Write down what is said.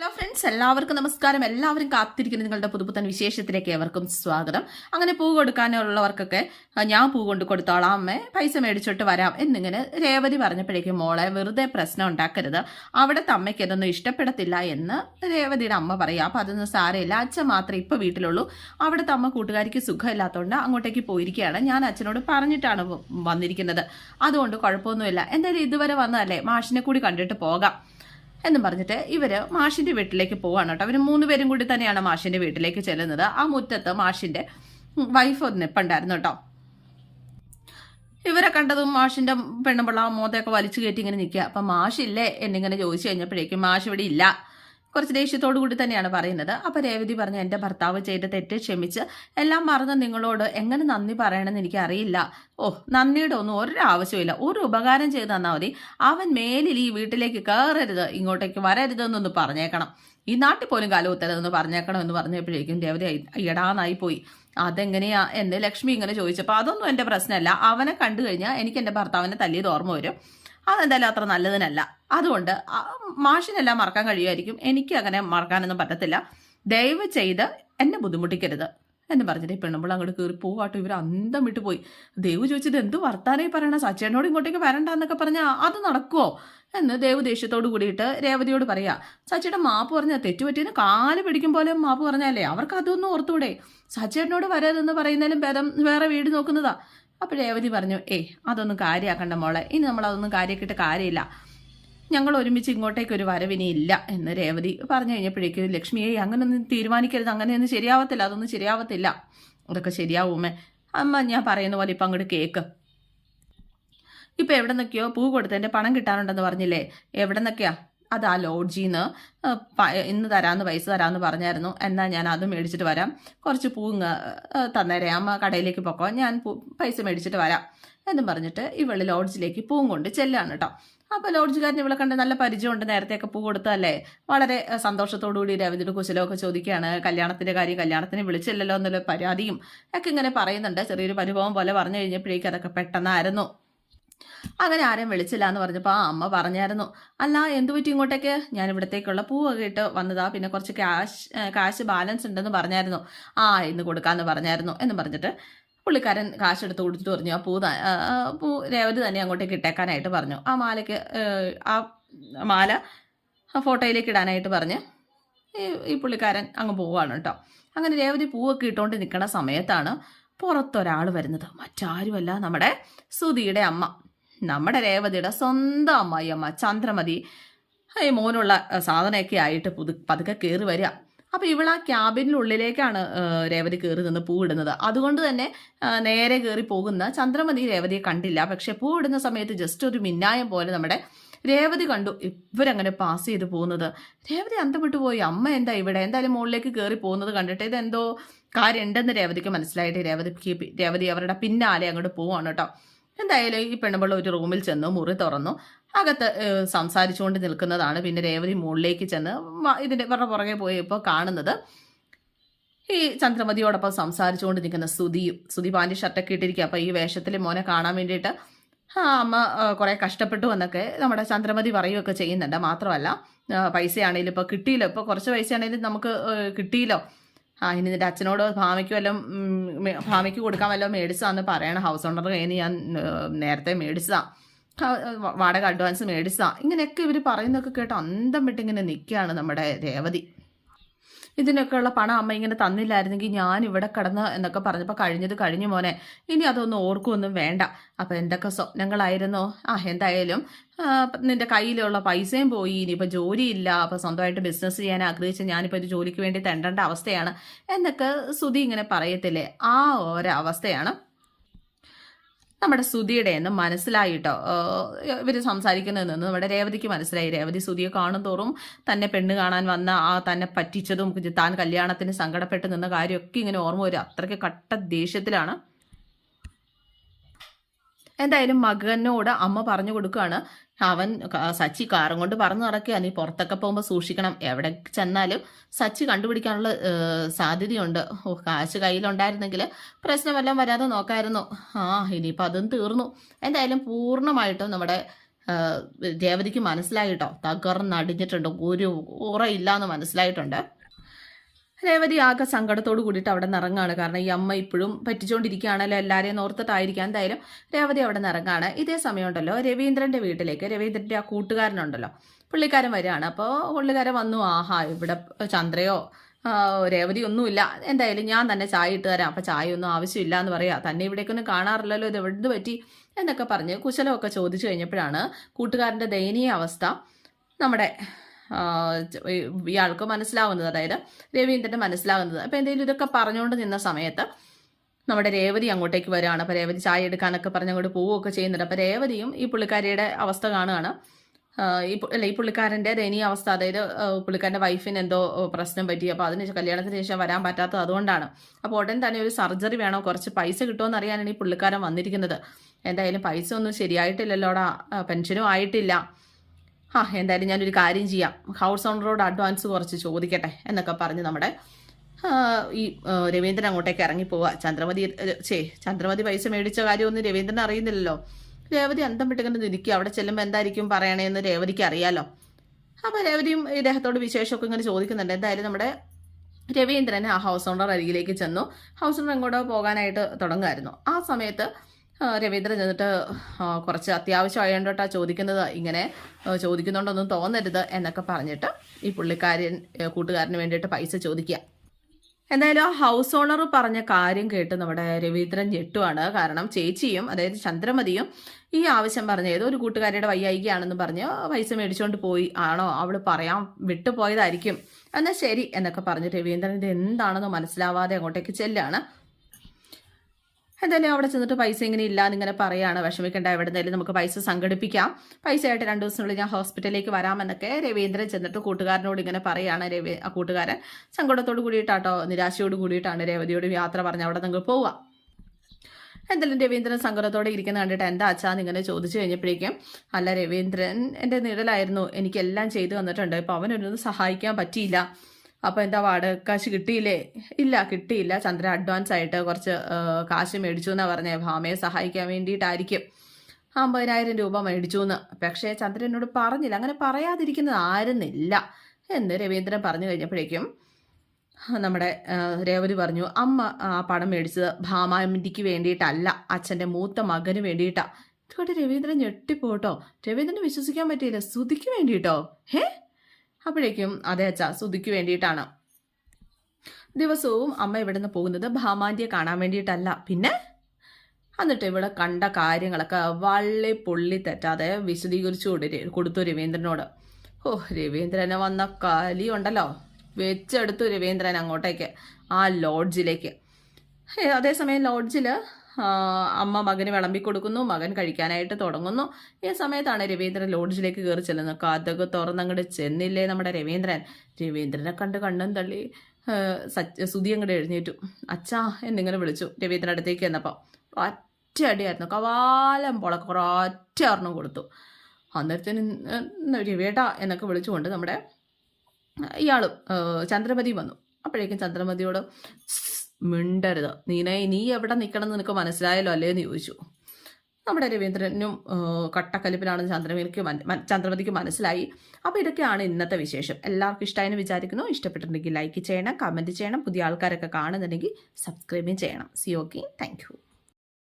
Hello friends എല്ലാവർക്കും നമസ്കാരം. എല്ലാവരും കാത്തിരിക്കുന്ന. നിങ്ങളുടെ പുതുപുത്തൻ വിശേഷത്തിലേക്ക് ഏവർക്കും സ്വാഗതം. അങ്ങനെ പൂ കൊടുക്കാനുള്ളവർക്കൊക്കെ ഞാൻ പൂ കൊണ്ട് കൊടുത്തോളാം അമ്മേ. പൈസ മേടിച്ചോട്ട് വരാം എന്നിങ്ങനെ രേവതി പറഞ്ഞപ്പോഴേക്കും മോളെ വെറുതെ പ്രശ്നം ഉണ്ടാക്കരുത്. അവിടുത്തെ അമ്മയ്ക്ക് ഇതൊന്നും ഇഷ്ടപ്പെടത്തില്ല എന്ന് രേവതിയുടെ അമ്മ പറയാം അപ്പം അതൊന്നും സാരമില്ല. അച്ഛൻ മാത്രമേ ഇപ്പോൾ വീട്ടിലുള്ളൂ. അവിടുത്തെ അമ്മ കൂട്ടുകാരിക്ക് സുഖമില്ലാത്തതുകൊണ്ട് അങ്ങോട്ടേക്ക് പോയിരിക്കുകയാണ്. ഞാൻ അച്ഛനോട് പറഞ്ഞിട്ടാണ് വന്നിരിക്കുന്നത്. അതുകൊണ്ട് കുഴപ്പമൊന്നുമില്ല. എന്തായാലും ഇതുവരെ വന്നതല്ലേ? മാഷിനെ കൂടി കണ്ടിട്ട് പോകാം. എന്നും പറഞ്ഞിട്ട് ഇവർ മാഷിന്റെ വീട്ടിലേക്ക് പോവാണ് കേട്ടോ. അവർ മൂന്ന് പേരും കൂടി തന്നെയാണ് മാഷിന്റെ വീട്ടിലേക്ക് ചെല്ലുന്നത്. ആ മുറ്റത്ത് മാഷിന്റെ വൈഫ് ഒന്ന് നിപ്പുണ്ടായിരുന്നു കേട്ടോ. ഇവരെ കണ്ടതും മാഷിന്റെ പെണ്ണുപിള്ള മോതയൊക്കെ വലിച്ചു കയറ്റി ഇങ്ങനെ നിൽക്കുക. അപ്പം മാഷില്ലേ എന്നിങ്ങനെ ചോദിച്ചു കഴിഞ്ഞപ്പോഴേക്കും മാഷ് ഇവിടെ ഇല്ല. കുറച്ച് ദേഷ്യത്തോടു കൂടി തന്നെയാണ് പറയുന്നത്. അപ്പൊ രേവതി പറഞ്ഞു എന്റെ ഭർത്താവ് ചെയ്ത തെറ്റ് ക്ഷമിച്ച് എല്ലാം മറന്ന് നിങ്ങളോട് എങ്ങനെ നന്ദി പറയണമെന്ന് എനിക്കറിയില്ല. ഓ നന്ദിയുടെ ഒന്നും ഒരാവശ്യമില്ല ഒരു ഉപകാരം ചെയ്ത് തന്നാൽ മതി. അവൻ മേലിൽ ഈ വീട്ടിലേക്ക് കയറരുത് ഇങ്ങോട്ടേക്ക് വരരുതെന്നൊന്ന് പറഞ്ഞേക്കണം. ഈ നാട്ടിൽ പോലും കാലുകുത്തരുതെന്ന് പറഞ്ഞേക്കണം എന്ന് പറഞ്ഞപ്പോഴേക്കും രേവതി ഇടാന്നായി പോയി. അതെങ്ങനെയാ എന്ന് ലക്ഷ്മി ഇങ്ങനെ ചോദിച്ചപ്പോൾ അതൊന്നും എന്റെ പ്രശ്നമല്ല. അവനെ കണ്ടു കഴിഞ്ഞാൽ എനിക്ക് എന്റെ ഭർത്താവിനെ തല്ലിയത് ഓർമ്മ വരും. അതെന്തായാലും അത്ര നല്ലതിനല്ല. അതുകൊണ്ട് മാഷിനെല്ലാം മറക്കാൻ കഴിയുമായിരിക്കും. എനിക്ക് അങ്ങനെ മറക്കാനൊന്നും പറ്റത്തില്ല. ദയവ് ചെയ്ത് എന്നെ ബുദ്ധിമുട്ടിക്കരുത്. എന്ന് പറഞ്ഞിട്ട് പെണ്ണുമ്പോൾ അങ്ങോട്ട് കയറി പോവാട്ടോ. ഇവർ അന്തം വിട്ടു പോയി. ദേവ് ചോദിച്ചത് എന്ത് വർത്താനേ പറയണ? സച്ചേനോട് ഇങ്ങോട്ടേക്ക് വരണ്ട എന്നൊക്കെ പറഞ്ഞാൽ അത് നടക്കുമോ എന്ന് ദേവ് ദേഷ്യത്തോട് കൂടിയിട്ട് രേവതിയോട് പറയാ സച്ചേട്ടൻ മാപ്പ് പറഞ്ഞാൽ തെറ്റുപറ്റിയതിന് കാൽ പിടിക്കും പോലെ മാപ്പ് പറഞ്ഞാലേ അവർക്ക് അതൊന്നും ഓർത്തൂടെ? സച്ചേട്ടനോട് വരരുതെന്ന് പറയുന്നതിലും ഭേദം വേറെ വീട് നോക്കുന്നതാ. അപ്പോൾ രേവതി പറഞ്ഞു ഏയ് അതൊന്നും കാര്യമാക്കണ്ട മോളെ. ഇനി നമ്മൾ അതൊന്നും കാര്യമാക്കിയിട്ട് കാര്യമില്ല. ഞങ്ങൾ ഒരുമിച്ച് ഇങ്ങോട്ടേക്ക് ഒരു വരവിനി ഇല്ല എന്ന് രേവതി പറഞ്ഞു കഴിഞ്ഞപ്പോഴേക്കും ലക്ഷ്മിയെ അങ്ങനൊന്നും തീരുമാനിക്കരുത്. അങ്ങനെയൊന്നും ശരിയാവത്തില്ല. അതൊന്നും ശരിയാവത്തില്ല. അതൊക്കെ ശരിയാവുമേ അമ്മ ഞാൻ പറയുന്ന പോലെ ഇപ്പം അങ്ങോട്ട് കേക്ക്. ഇപ്പം എവിടെ നിന്നൊക്കെയോ പൂ കൊടുത്തതിന്റെ പണം കിട്ടാനുണ്ടെന്ന് പറഞ്ഞില്ലേ? എവിടെ നിന്നൊക്കെയാ അത് ആ ലോഡ്ജിന്ന് ഇന്ന് തരാമെന്ന് പൈസ തരാമെന്ന് പറഞ്ഞായിരുന്നു. എന്നാൽ ഞാൻ അത് മേടിച്ചിട്ട് വരാം. കുറച്ച് പൂ ഇങ്ങ് ഏ, തന്നേരെ. അമ്മ കടയിലേക്ക് പോക്കോ. ഞാൻ പൈസ മേടിച്ചിട്ട് വരാം എന്നും പറഞ്ഞിട്ട് ഇവൾ ലോഡ്ജിലേക്ക് പൂവും കൊണ്ട് ചെല്ലാണ് കേട്ടോ അപ്പോൾ ലോഡ്ജുകാരൻ ഇവളെ കണ്ട് നല്ല പരിചയമുണ്ട്. നേരത്തെയൊക്കെ പൂ കൊടുത്തതല്ലേ? വളരെ സന്തോഷത്തോടു കൂടി രവിതിയുടെ കുശലമൊക്കെ ചോദിക്കുകയാണ്. കല്യാണത്തിന്റെ കാര്യം കല്യാണത്തിന് വിളിച്ചില്ലല്ലോ എന്നുള്ള പരാതിയും ഒക്കെ ഇങ്ങനെ പറയുന്നുണ്ട്. ചെറിയൊരു പരിഭവം പോലെ പറഞ്ഞു കഴിഞ്ഞപ്പോഴേക്കും അതൊക്കെ പെട്ടെന്നായിരുന്നു. അങ്ങനെ ആരെയും വിളിച്ചില്ല എന്ന് പറഞ്ഞപ്പോൾ ആ അമ്മ പറഞ്ഞായിരുന്നു അല്ല എന്തു പറ്റി ഇങ്ങോട്ടേക്ക്? ഞാൻ ഇവിടത്തേക്കുള്ള പൂവൊക്കെ ഇട്ട് വന്നതാ പിന്നെ കുറച്ച് ക്യാഷ് കാശ് ബാലൻസ് ഉണ്ടെന്ന് പറഞ്ഞായിരുന്നു. ആ ഇന്ന് കൊടുക്കാമെന്ന് പറഞ്ഞായിരുന്നു എന്ന് പറഞ്ഞിട്ട് പുള്ളിക്കാരൻ കാശ് എടുത്ത് കൊടുത്തിട്ട് പറഞ്ഞു ആ പൂ പൂ രേവതി തന്നെ അങ്ങോട്ടേക്ക് ഇട്ടേക്കാനായിട്ട് പറഞ്ഞു. ആ മാലയ്ക്ക് ആ മാല ആ ഫോട്ടോയിലേക്ക് ഇടാനായിട്ട് പറഞ്ഞ് ഈ ഈ പുള്ളിക്കാരൻ അങ്ങ് പോവാണ് കേട്ടോ. അങ്ങനെ രേവതി പൂവൊക്കെ ഇട്ടുകൊണ്ട് നിൽക്കുന്ന സമയത്താണ് പുറത്തൊരാൾ വരുന്നത്. മറ്റാരുമല്ല നമ്മുടെ സുധിയുടെ അമ്മ. നമ്മുടെ രേവതിയുടെ സ്വന്തം അമ്മായിയമ്മ ചന്ദ്രമതി ഈ മോനുള്ള സാധനമൊക്കെ ആയിട്ട് പുതു പതുക്കെ കയറി വരിക. അപ്പോൾ ഇവൾ ആ ക്യാബിനുള്ളിലേക്കാണ് രേവതി കയറി നിന്ന് പൂ ഇടുന്നത്. അതുകൊണ്ട് തന്നെ നേരെ കയറി പോകുന്ന ചന്ദ്രമതി രേവതിയെ കണ്ടില്ല. പക്ഷേ പൂ ഇടുന്ന സമയത്ത് ജസ്റ്റ് ഒരു മിന്നായം പോലെ നമ്മുടെ രേവതി കണ്ടു. ഇവരങ്ങനെ പാസ് ചെയ്ത് പോകുന്നത്. രേവതി അന്തപ്പെട്ടു പോയി. അമ്മ എന്താ ഇവിടെ? എന്തായാലും മുകളിലേക്ക് കയറി പോകുന്നത് കണ്ടിട്ട് ഇതെന്തോ കാര്യം ഉണ്ടെന്ന് രേവതിക്ക് മനസ്സിലായിട്ട്. രേവതിക്ക് രേവതി അവരുടെ പിന്നാലെ അങ്ങോട്ട് പോവാണ് കേട്ടോ. എന്തായാലും ഈ പെണ്ണുമ്പള്ള ഒരു റൂമിൽ ചെന്നു മുറി തുറന്നു. അകത്ത് സംസാരിച്ചുകൊണ്ട് നിൽക്കുന്നതാണ് പിന്നെ രേവതി മുകളിലേക്ക് ചെന്ന് ഇതിന്റെ ഇവരുടെ പുറകെ പോയപ്പോൾ കാണുന്നത് ഈ ചന്ദ്രമതിയോടൊപ്പം സംസാരിച്ചുകൊണ്ട് നിൽക്കുന്ന സുധിയും. സുധി പാന്റെ ഷർട്ടൊക്കെ ഇട്ടിരിക്കുക അപ്പോൾ ഈ വേഷത്തിൽ മോനെ കാണാൻ വേണ്ടിയിട്ട് ആ അമ്മ കുറേ കഷ്ടപ്പെട്ടു എന്നൊക്കെ നമ്മുടെ ചന്ദ്രമതി പറയുകയൊക്കെ ചെയ്യുന്നുണ്ട്. മാത്രമല്ല പൈസയാണെങ്കിലും ഇപ്പോൾ കിട്ടിയില്ലോ. ഇപ്പോൾ കുറച്ച് പൈസയാണെങ്കിലും നമുക്ക് കിട്ടിയില്ലോ. ആ ഇനി നിന്റെ അച്ഛനോട് ഭാമയ്ക്ക് വല്ലതും ഭാമയ്ക്ക് കൊടുക്കാൻ വല്ലതും മേടിച്ചതാന്ന് പറയണം. ഹൗസ് ഓണർ കയ്യിൽ ഞാൻ നേരത്തെ മേടിച്ചതാ. വാടക അഡ്വാൻസ് മേടിച്ചതാ. ഇങ്ങനെയൊക്കെ ഇവർ പറയുന്നതൊക്കെ കേട്ട് അന്തം വിട്ടിങ്ങനെ നിൽക്കുകയാണ് നമ്മുടെ രേവതി. ഇതിനൊക്കെയുള്ള പണം അമ്മ ഇങ്ങനെ തന്നില്ലായിരുന്നെങ്കിൽ ഞാൻ ഇവിടെ കിടന്ന് എന്നൊക്കെ പറഞ്ഞപ്പോൾ കഴിഞ്ഞത് കഴിഞ്ഞു മോനെ. ഇനി അതൊന്നും ഓർക്കുമൊന്നും വേണ്ട. അപ്പം എന്തൊക്കെ സ്വപ്നങ്ങളായിരുന്നോ? ആ എന്തായാലും നിന്റെ കയ്യിലുള്ള പൈസയും പോയി. ഇനിയിപ്പോൾ ജോലിയില്ല. അപ്പോൾ സ്വന്തമായിട്ട് ബിസിനസ് ചെയ്യാൻ ആഗ്രഹിച്ച ഞാനിപ്പോൾ ഒരു ജോലിക്ക് വേണ്ടി തെണ്ടേണ്ട അവസ്ഥയാണ്. എന്നൊക്കെ സുധി ഇങ്ങനെ പറയത്തില്ലേ? ആ ഒരവസ്ഥയാണ് നമ്മുടെ സുധിയുടെ എന്ന് മനസ്സിലായിട്ടോ? ഇവർ സംസാരിക്കുന്നതിൽ നിന്ന് നമ്മുടെ രേവതിക്ക് മനസ്സിലായി. രേവതി സുധിയെ കാണും തോറും തന്നെ പെണ്ണ് കാണാൻ വന്ന ആ തന്നെ പറ്റിച്ചതും താൻ കല്യാണത്തിന് സങ്കടപ്പെട്ട് നിന്ന കാര്യമൊക്കെ ഇങ്ങനെ ഓർമ്മ വരും. അത്രയ്ക്ക് കട്ട ദേഷ്യത്തിലാണ്. എന്തായാലും മകനോട് അമ്മ പറഞ്ഞു കൊടുക്കുകയാണ്. അവൻ സച്ചി കാറും കൊണ്ട് പറഞ്ഞു നടക്കുക നീ പുറത്തൊക്കെ പോകുമ്പോൾ സൂക്ഷിക്കണം. എവിടെ ചെന്നാലും സച്ചി കണ്ടുപിടിക്കാനുള്ള സാധ്യതയുണ്ട്. ഓ കാശ് കയ്യിലുണ്ടായിരുന്നെങ്കിൽ പ്രശ്നമെല്ലാം വരാതെ നോക്കായിരുന്നു. ആ ഇനിയിപ്പോൾ അതും തീർന്നു. എന്തായാലും പൂർണമായിട്ടും നമ്മുടെ രേവതിക്ക് മനസ്സിലായിട്ടോ? തകർന്നടിഞ്ഞിട്ടുണ്ട്. ഒരു ഉറയില്ല എന്ന് മനസ്സിലായിട്ടുണ്ട്. രേവതി ആകെ സങ്കടത്തോട് കൂടിയിട്ട് അവിടെ നിറങ്ങാണ്. കാരണം ഈ അമ്മ ഇപ്പോഴും പറ്റിച്ചുകൊണ്ടിരിക്കുകയാണല്ലോ എല്ലാവരെയും ഓർത്തിട്ടായിരിക്കാം എന്തായാലും രേവതി അവിടെ നിറങ്ങാണ്. ഇതേ സമയമുണ്ടല്ലോ. രവീന്ദ്രന്റെ വീട്ടിലേക്ക്. രവീന്ദ്രന്റെ ആ കൂട്ടുകാരനുണ്ടല്ലോ. പുള്ളിക്കാരൻ വരികയാണ്. അപ്പോൾ പുള്ളിക്കാരൻ വന്നു. ആഹാ ഇവിടെ ചന്ദ്രയോ രേവതി ഒന്നുമില്ല എന്തായാലും ഞാൻ തന്നെ ചായ ഇട്ട് തരാം. അപ്പം ചായ ഒന്നും ആവശ്യമില്ല എന്ന് പറയാം. തന്നെ ഇവിടേക്കൊന്നും കാണാറില്ലല്ലോ. ഇത് എവിടെ പറ്റി? എന്നൊക്കെ പറഞ്ഞ് കുശലമൊക്കെ ചോദിച്ചു കഴിഞ്ഞപ്പോഴാണ് കൂട്ടുകാരന്റെ ദയനീയ അവസ്ഥ നമ്മുടെ ഇയാൾക്ക് മനസ്സിലാവുന്നത് അതായത് രവീന്ദ്രന് മനസ്സിലാവുന്നത്. അപ്പോൾ എന്തെങ്കിലും ഇതൊക്കെ പറഞ്ഞുകൊണ്ട് നിന്ന സമയത്ത് നമ്മുടെ രേവതി അങ്ങോട്ടേക്ക് വരികയാണ് അപ്പോൾ രേവതി ചായ എടുക്കാനൊക്കെ പറഞ്ഞ് അങ്ങോട്ട് പോവുകയൊക്കെ ചെയ്യുന്നുണ്ട്. അപ്പോൾ രേവതിയും ഈ പുള്ളിക്കാരിയുടെ അവസ്ഥ കാണുകയാണ്. ഈ അല്ല ഈ പുള്ളിക്കാരന്റെ ദയനീയ അവസ്ഥ അതായത് പുള്ളിക്കാരന്റെ വൈഫിന് എന്തോ പ്രശ്നം പറ്റി. അപ്പോൾ അതിന് കല്യാണത്തിന് ശേഷം വരാൻ പറ്റാത്തത് അതുകൊണ്ടാണ്. അപ്പോൾ ഉടൻ തന്നെ ഒരു സർജറി വേണോ? കുറച്ച് പൈസ കിട്ടുമെന്ന് അറിയാനാണ് ഈ പുള്ളിക്കാരൻ വന്നിരിക്കുന്നത്. എന്തായാലും പൈസ ഒന്നും ശരിയായിട്ടില്ലല്ലോടാ. പെൻഷനും ആയിട്ടില്ല. ആ എന്തായാലും ഞാനൊരു കാര്യം ചെയ്യാം. ഹൗസ് ഓണറോട് അഡ്വാൻസ് കുറച്ച് ചോദിക്കട്ടെ എന്നൊക്കെ പറഞ്ഞ് നമ്മുടെ ഈ രവീന്ദ്രൻ അങ്ങോട്ടേക്ക് ഇറങ്ങി പോവുക ചന്ദ്രമതി ചേ ചന്ദ്രമതി പൈസ മേടിച്ച കാര്യമൊന്നും രവീന്ദ്രൻ അറിയുന്നില്ലല്ലോ. രേവതി അന്തം വിട്ടുകൊണ്ട് നിൽക്കുക. അവിടെ ചെല്ലുമ്പോൾ എന്തായിരിക്കും പറയണേന്ന് രേവതിക്ക് അറിയാലോ. അപ്പോൾ രേവതിയും ഇദ്ദേഹത്തോട് വിശേഷമൊക്കെ ഇങ്ങനെ ചോദിക്കുന്നുണ്ട്. എന്തായാലും നമ്മുടെ രവീന്ദ്രൻ ആ ഹൗസ് ഓണർ അരികിലേക്ക് ചെന്നു. ഹൗസ് ഓണർ എങ്ങോട്ടോ പോകാനായിട്ട് തുടങ്ങുമായിരുന്നു ആ സമയത്ത് രവീന്ദ്രൻ ചെന്നിട്ട് കുറച്ച് അത്യാവശ്യം അത്യാവശ്യമായോണ്ടാ ചോദിക്കുന്നത്. ഇങ്ങനെ ചോദിക്കുന്നുണ്ടൊന്നും തോന്നരുത് എന്നൊക്കെ പറഞ്ഞിട്ട് ഈ പുള്ളിക്കാരൻ കൂട്ടുകാരന് വേണ്ടിയിട്ട് പൈസ ചോദിക്കുക എന്തായാലും ആ ഹൗസ് ഓണർ പറഞ്ഞ കാര്യം കേട്ട് നമ്മുടെ രവീന്ദ്രൻ ഞെട്ടുവാണ്. കാരണം ചേച്ചിയും അതായത് ചന്ദ്രമതിയും ഈ ആവശ്യം പറഞ്ഞ ഏതോ ഒരു കൂട്ടുകാരിയുടെ വയ്യായികയാണെന്ന് പറഞ്ഞ് പൈസ മേടിച്ചുകൊണ്ട് പോയി. ആണോ? അവൾ പറയാൻ വിട്ടുപോയതായിരിക്കും എന്നാൽ ശരി എന്നൊക്കെ പറഞ്ഞ് രവീന്ദ്രൻ ഇത് എന്താണെന്ന് മനസ്സിലാവാതെ അങ്ങോട്ടേക്ക് ചെല്ലാണ്. എന്തായാലും അവിടെ ചെന്നിട്ട് പൈസ ഇങ്ങനെ ഇല്ലാന്ന് ഇങ്ങനെ പറയാണ്. വിഷമിക്കേണ്ട എവിടെ നിന്നാലും നമുക്ക് പൈസ സംഘടിപ്പിക്കാം. പൈസ ആയിട്ട് രണ്ടു ദിവസത്തിനുള്ളിൽ ഞാൻ ഹോസ്പിറ്റലിലേക്ക് വരാമെന്നൊക്കെ രവീന്ദ്രൻ ചെന്നിട്ട് കൂട്ടുകാരനോട് ഇങ്ങനെ പറയാണ്. രവി ആ കൂട്ടുകാരൻ സങ്കടത്തോട് കൂടിയിട്ടാട്ടോ നിരാശയോട് കൂടിയിട്ടാണ് രേവതിയോട് യാത്ര പറഞ്ഞ് അവിടെ നിങ്ങൾ പോവുക. എന്തായാലും രവീന്ദ്രൻ സങ്കടത്തോടെ ഇരിക്കുന്ന കണ്ടിട്ട് എന്താ അച്ഛാ ഇങ്ങനെ ചോദിച്ചു കഴിഞ്ഞപ്പോഴേക്കും അല്ല രവീന്ദ്രൻ എന്റെ നിഴലായിരുന്നു എനിക്കെല്ലാം ചെയ്തു വന്നിട്ടുണ്ട് ഇപ്പോൾ അവനൊന്നും സഹായിക്കാൻ പറ്റിയില്ല. അപ്പോൾ എന്താ വാടക കാശ് കിട്ടിയില്ലേ? ഇല്ല കിട്ടിയില്ല. ചന്ദ്രൻ അഡ്വാൻസ് ആയിട്ട് കുറച്ച് കാശ് മേടിച്ചു എന്നാണ് പറഞ്ഞത് ഭാമയെ സഹായിക്കാൻ വേണ്ടിയിട്ടായിരിക്കും. അമ്പതിനായിരം രൂപ മേടിച്ചു എന്ന് പക്ഷേ ചന്ദ്രൻ എന്നോട് പറഞ്ഞില്ല. അങ്ങനെ പറയാതിരിക്കുന്നത് ആയിരുന്നില്ല എന്ന് രവീന്ദ്രൻ പറഞ്ഞു കഴിഞ്ഞപ്പോഴേക്കും നമ്മുടെ രേവതി പറഞ്ഞു അമ്മ ആ പണം മേടിച്ചത് ഭാമാമിന്റെക്ക് വേണ്ടിയിട്ടല്ല. അച്ഛന്റെ മൂത്ത മകന് വേണ്ടിയിട്ടാണ് ഇതുകൊണ്ട് രവീന്ദ്രൻ ഞെട്ടിപ്പോട്ടോ. രവീന്ദ്രന് വിശ്വസിക്കാൻ പറ്റിയില്ല. ശ്രുതിക്ക് വേണ്ടിയിട്ടോ? ഹേ? അപ്പോഴേക്കും അതെ അച്ഛ സുധിക്ക് വേണ്ടിയിട്ടാണ്. ദിവസവും അമ്മ ഇവിടെ നിന്ന് പോകുന്നത് ഭാമാന്റിയെ കാണാൻ വേണ്ടിയിട്ടല്ല. പിന്നെ? എന്നിട്ട് ഇവിടെ കണ്ട കാര്യങ്ങളൊക്കെ വള്ളി പൊള്ളി തെറ്റാതെ വിശദീകരിച്ചു കൊടു- കൊടുത്തു രവീന്ദ്രനോട്. ഓ രവീന്ദ്രനെ വന്ന കലി ഉണ്ടല്ലോ. വെച്ചെടുത്തു രവീന്ദ്രൻ അങ്ങോട്ടേക്ക് ആ ലോഡ്ജിലേക്ക്. അതേസമയം ലോഡ്ജിൽ അമ്മ മകന് വിളമ്പി കൊടുക്കുന്നു മകൻ കഴിക്കാനായിട്ട് തുടങ്ങുന്നു. ഈ സമയത്താണ് രവീന്ദ്രൻ ലോഡ്ജിലേക്ക് കയറി ചെല്ലുന്നത്. കഥക് തുറന്നങ്ങോട്ട് ചെന്നില്ലേ നമ്മുടെ രവീന്ദ്രൻ? രവീന്ദ്രനെ കണ്ട് കണ്ണും തള്ളി സച്ച് സുധി അങ്ങോട്ട് എഴുന്നേറ്റു. അച്ഛാ എന്നിങ്ങനെ വിളിച്ചു രവീന്ദ്രൻ അടുത്തേക്ക് ചെന്നപ്പോൾ ഒറ്റ അടിയായിരുന്നു. കവാലം പൊളക്കുറ ഒറ്റ ഒരെണ്ണം കൊടുത്തു. അന്നേരത്തിന് രവേട്ട എന്നൊക്കെ വിളിച്ചുകൊണ്ട് നമ്മുടെ ഇയാളും ചന്ദ്രമതി വന്നു. അപ്പോഴേക്കും ചന്ദ്രമതിയോട് "സ്, മിണ്ടരുത്. നീനെ നീ എവിടെ നിൽക്കണം എന്ന് നിനക്ക് മനസ്സിലായല്ലോ അല്ലേ എന്ന് ചോദിച്ചു. നമ്മുടെ രവീന്ദ്രനും കട്ടക്കലിപ്പിലാണ് ചന്ദ്രമതിക്ക് ചന്ദ്രമതിക്ക് മനസ്സിലായി. അപ്പോൾ ഇതൊക്കെയാണ് ഇന്നത്തെ വിശേഷം. എല്ലാവർക്കും ഇഷ്ടമായെന്ന് വിചാരിക്കുന്നു. ഇഷ്ടപ്പെട്ടിട്ടുണ്ടെങ്കിൽ ലൈക്ക് ചെയ്യണം കമന്റ് ചെയ്യണം. പുതിയ ആൾക്കാരൊക്കെ കാണുന്നുണ്ടെങ്കിൽ സബ്സ്ക്രൈബും ചെയ്യണം. C okay thank